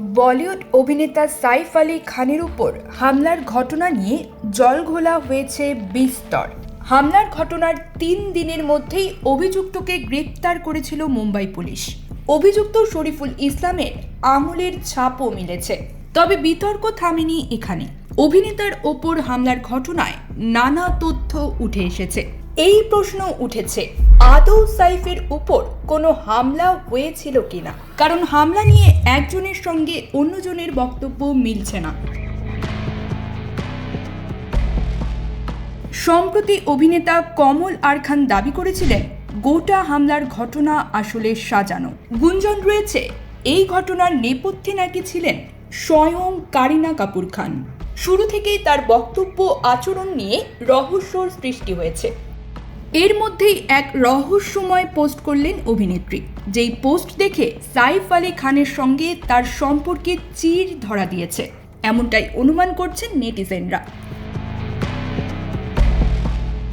বলিউড অভিনেতা সাইফ আলী খানের উপর হামলার ঘটনা নিয়ে জলঘোলা হয়েছে বিস্তর। হামলার ঘটনার তিন দিনের মধ্যেই অভিযুক্তকে গ্রেপ্তার করেছিল মুম্বাই পুলিশ। অভিযুক্ত শরীফুল ইসলামের আঙুলের ছাপও মিলেছে। তবে বিতর্ক থামেনি এখানে। অভিনেতার ওপর হামলার ঘটনায় নানা তথ্য উঠে এসেছে। এই প্রশ্ন উঠেছে, আদৌ সাইফের উপর কোনো হামলা হয়েছিল কিনা? কারণ হামলা নিয়ে একজনের সঙ্গে অন্যজনের বক্তব্য মিলছে না। সম্প্রতি অভিনেতা কমল আর খান দাবি করেছিলেন, গোটা হামলার ঘটনা আসলে সাজানো। গুঞ্জন রয়েছে, এই ঘটনার নেপথ্যে নাকি ছিলেন স্বয়ং কারিনা কাপুর খান। শুরু থেকেই তার বক্তব্য আচরণ নিয়ে রহস্যর সৃষ্টি হয়েছে। এর মধ্যেই এক রহস্যময় পোস্ট করলেন অভিনেত্রী। যেই পোস্ট দেখে সাইফ আলী খানের সঙ্গে তার সম্পর্কে চির ধরা দিয়েছে। এমনটাই অনুমান করছেন নেটিজেনরা।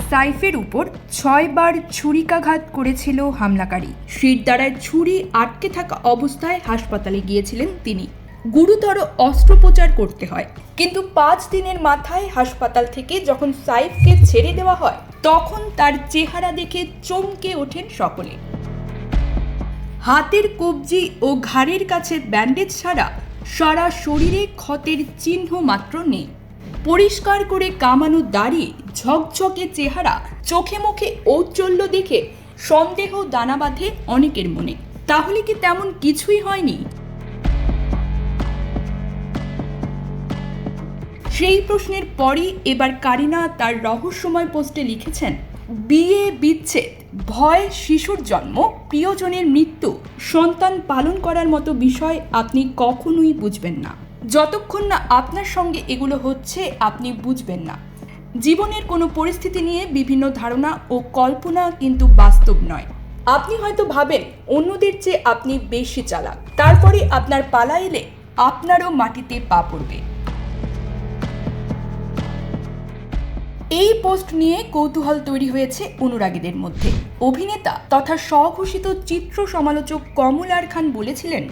সাইফের উপর ছয়বার ছুরিকাঘাত করেছিল হামলাকারী। শিরদাঁড়ায় ছুরি আটকে থাকা অবস্থায় হাসপাতালে গিয়েছিলেন তিনি। গুরুতর অস্ত্রোপচার করতে হয়। কিন্তু পাঁচ দিনের মাথায় হাসপাতাল থেকে যখন সাইফকে ছেড়ে দেওয়া হয়, তখন তার চেহারা দেখে চমকে ওঠেন সকলে। হাতের কবজি ও ঘাড়ের কাছে ব্যান্ডেজ ছাড়া সারা শরীরে ক্ষতের চিহ্ন মাত্র নেই। পরিষ্কার করে কামানো দাড়ি, ঝকঝকে চেহারা, চোখে মুখে ঔজ্জ্বল্য দেখে সন্দেহ দানা বাঁধে অনেকের মনে। তাহলে কি তেমন কিছুই হয়নি? সেই প্রশ্নের পরই এবার কারিনা তার রহস্যময় পোস্টে লিখেছেন, বিয়ে বিচ্ছেদ, ভয় শিশুর জন্ম, প্রিয়জনের মৃত্যু, সন্তান পালন করার মতো বিষয় আপনি কখনোই বুঝবেন না। যতক্ষণ না আপনার সঙ্গে এগুলো হচ্ছে, আপনি বুঝবেন না। জীবনের কোনো পরিস্থিতি নিয়ে বিভিন্ন ধারণা ও কল্পনা কিন্তু বাস্তব নয়। আপনি হয়তো ভাবেন, অন্যদের চেয়ে আপনি বেশি চালাক। তারপরে আপনার পালা এলে আপনারও মাটিতে পা পড়বে। এই পোস্ট নিয়ে কৌতূহল তৈরি হয়েছে অনুরাগীদের মধ্যে। অভিনেতা তথা স্বঘোষিত চিত্র সমালোচক কমলার খান বলেছিলেন,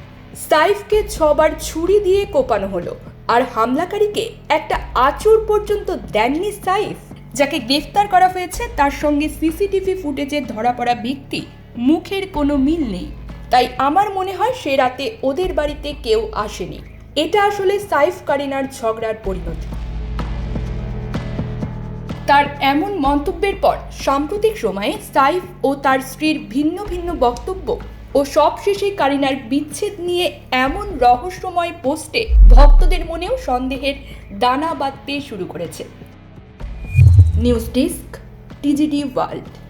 সাইফকে ছবার ছুরি দিয়ে কোপানো হলো আর হামলাকারীকে একটা আচর পর্যন্ত দেননি সাইফ, যাকে গ্রেফতার করা হয়েছে তার সঙ্গে সিসিটিভি ফুটেজে ধরা পড়া ব্যক্তি মুখের কোনো মিল নেই। তাই আমার মনে হয় সে রাতে ওদের বাড়িতে কেউ আসেনি। এটা আসলে সাইফ কারিনার ঝগড়ার পরিণতি। তার এমন মন্তব্যের পর সাম্প্রতিক সময়ে সাইফ ও তার স্ত্রীর ভিন্ন ভিন্ন বক্তব্য ও সবশেষে কারিনার বিচ্ছেদ নিয়ে এমন রহস্যময় পোস্টে ভক্তদের মনেও সন্দেহের দানা বাঁধতে শুরু করেছে। News desk, TGD world.